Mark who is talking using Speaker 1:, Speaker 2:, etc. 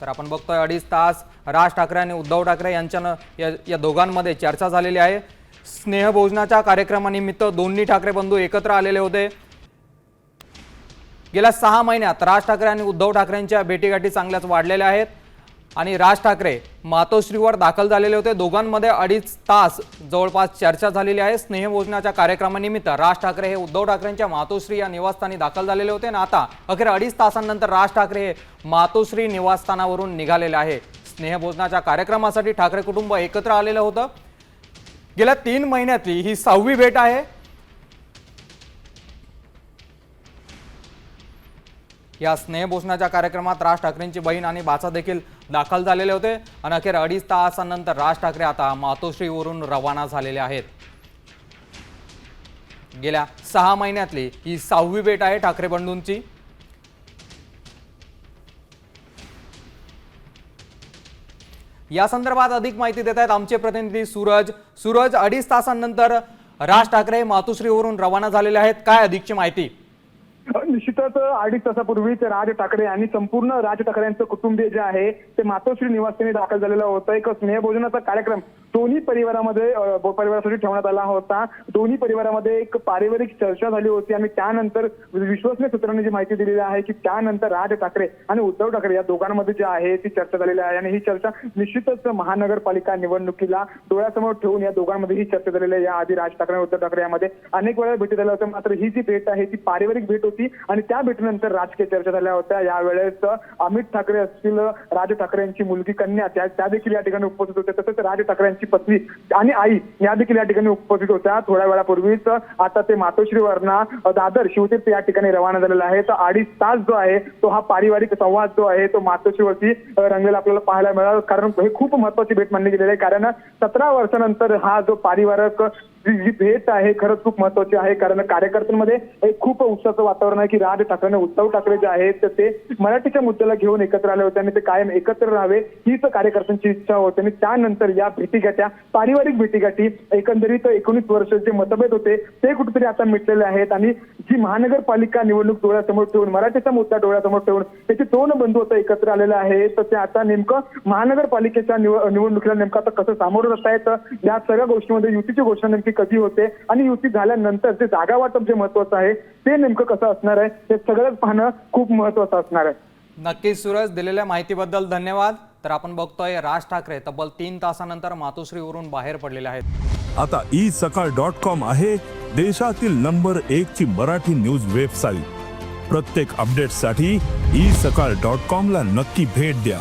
Speaker 1: तर आपण बघतोय अडीच तास राज ठाकरे आणि उद्धव ठाकरे यांच्यानं या या दोघांमध्ये चर्चा झालेली आहे. स्नेहभोजनाच्या कार्यक्रमानिमित्त दोन्ही ठाकरे बंधू एकत्र आलेले होते. गेल्या सहा महिन्यात राज ठाकरे आणि उद्धव ठाकरेंच्या भेटीगाठी चांगल्याच वाढलेल्या आहेत. आणि राज ठाकरे मातोश्रीवर दाखल झालेले होते. दोघांमध्ये अडीच तास जवळपास चर्चा झालेली आहे. स्नेहभोजनाच्या कार्यक्रमानिमित्त राज ठाकरे हे उद्धव ठाकरेंच्या मातोश्री या निवासस्थानी दाखल झालेले होते. आणि आता अखेर अडीच तासांनंतर राज ठाकरे हे मातोश्री निवासस्थानावरून निघालेले आहे. स्नेहभोजनाच्या कार्यक्रमासाठी ठाकरे कुटुंब एकत्र आलेलं होतं. गेल्या तीन महिन्यातली ही सहावी भेट आहे. या स्नेहभूषणाच्या कार्यक्रमात राज ठाकरेंची बहीण आणि बाचा देखील दाखल झालेले होते. आणि अखेर अडीच तासानंतर राज ठाकरे आता मातोश्रीवरून रवाना झालेले आहेत. गेल्या सहा महिन्यातली ही सहावी भेट आहे ठाकरे बंधूंची. या संदर्भात अधिक माहिती देत आहेत आमचे प्रतिनिधी सूरज. सूरज अडीच तासांनंतर राज ठाकरे मातोश्रीवरून रवाना झालेले आहेत. काय अधिकची माहिती?
Speaker 2: निश्चितच अडीच तासापूर्वीच राज ठाकरे आणि संपूर्ण राज ठाकरे यांचं कुटुंबीय जे आहे ते मातोश्री निवासस्थानी दाखल झालेलं होतं. एक स्नेहभोजनाचा कार्यक्रम दोन्ही परिवारामध्ये परिवारासाठी ठेवण्यात आला होता. दोन्ही परिवारामध्ये एक पारिवारिक चर्चा झाली होती आणि त्यानंतर विश्वसनीय सूत्रांनी जी माहिती दिलेली आहे की त्यानंतर राज ठाकरे आणि उद्धव ठाकरे या दोघांमध्ये जी आहे ती चर्चा झालेली आहे आणि ही चर्चा निश्चितच महानगरपालिका निवडणुकीला डोळ्यासमोर ठेवून या दोघांमध्ये ही चर्चा झालेली आहे. या आधी राज ठाकरे आणि उद्धव ठाकरे यामध्ये अनेक वेळा भेटी झाल्या होत्या. मात्र ही जी भेट आहे ती पारिवारिक भेट होती आणि त्या भेटीनंतर राजकीय चर्चा झाल्या होत्या. यावेळेस अमित ठाकरे असतील राज ठाकरे यांची मुलगी कन्या त्या त्या देखील या ठिकाणी उपस्थित होत्या. तसंच राज ठाकरे यांची पत्नी आणि आई या देखील या ठिकाणी उपस्थित होत्या. थोड्या वेळापूर्वीच आता ते मातोश्रीवरना दादर शिवतीर्थ या ठिकाणी रवाना झालेला आहे. तर अडीच तास जो आहे तो हा पारिवारिक संवाद जो आहे तो मातोश्रीवरती रंगलेला आपल्याला पाहायला मिळाला. कारण हे खूप महत्वाची भेट मानली गेलेली आहे. कारण सतरा वर्षानंतर हा जो पारिवारिक जी जी भेट आहे खरंच खूप महत्वाची आहे. कारण कार्यकर्त्यांमध्ये एक खूप उत्साहाचं वातावरण आहे की राज ठाकरे उद्धव ठाकरे जे आहेत तर ते मराठीच्या मुद्द्याला घेऊन एकत्र आले होते आणि ते कायम एकत्र राहावे हीच कार्यकर्त्यांची इच्छा होती. आणि त्यानंतर या भेटीगाठ्या पारिवारिक भेटीगाठी एकंदरीत एकोणीस वर्षाचे मतभेद होते ते कुठेतरी आता मिटलेले आहेत. आणि जी महानगरपालिका निवडणूक डोळ्यासमोर ठेवून मराठीचा मुद्दा डोळ्यासमोर ठेवून त्याचे दोन बंधू आता एकत्र आलेले आहेत तर ते आता नेमकं महानगरपालिकेच्या निवडणुकीला नेमकं आता कसं सामोरं जात आहेत या सगळ्या गोष्टीमध्ये युतीची घोषणा नेमकी कधी होते आणि युती झाल्यानंतर जे जागा वाटप जे महत्वाचं आहे ते नेमकं कसं असणार आहे हे सगळंच पाहणं खूप महत्वाचं असणार आहे.
Speaker 1: नक्कीच सूरज दिलेल्या माहितीबद्दल धन्यवाद. तर आपण बघतोय राज ठाकरे तब्बल तीन तासानंतर मातोश्रीवरून बाहेर पडलेले आहेत.
Speaker 3: आता ई सकाळ डॉट कॉम आहे देशातील नंबर एक ची मराठी न्यूज वेबसाईट. प्रत्येक अपडेटसाठी ई सकाळ डॉट कॉम ला नक्की भेट द्या.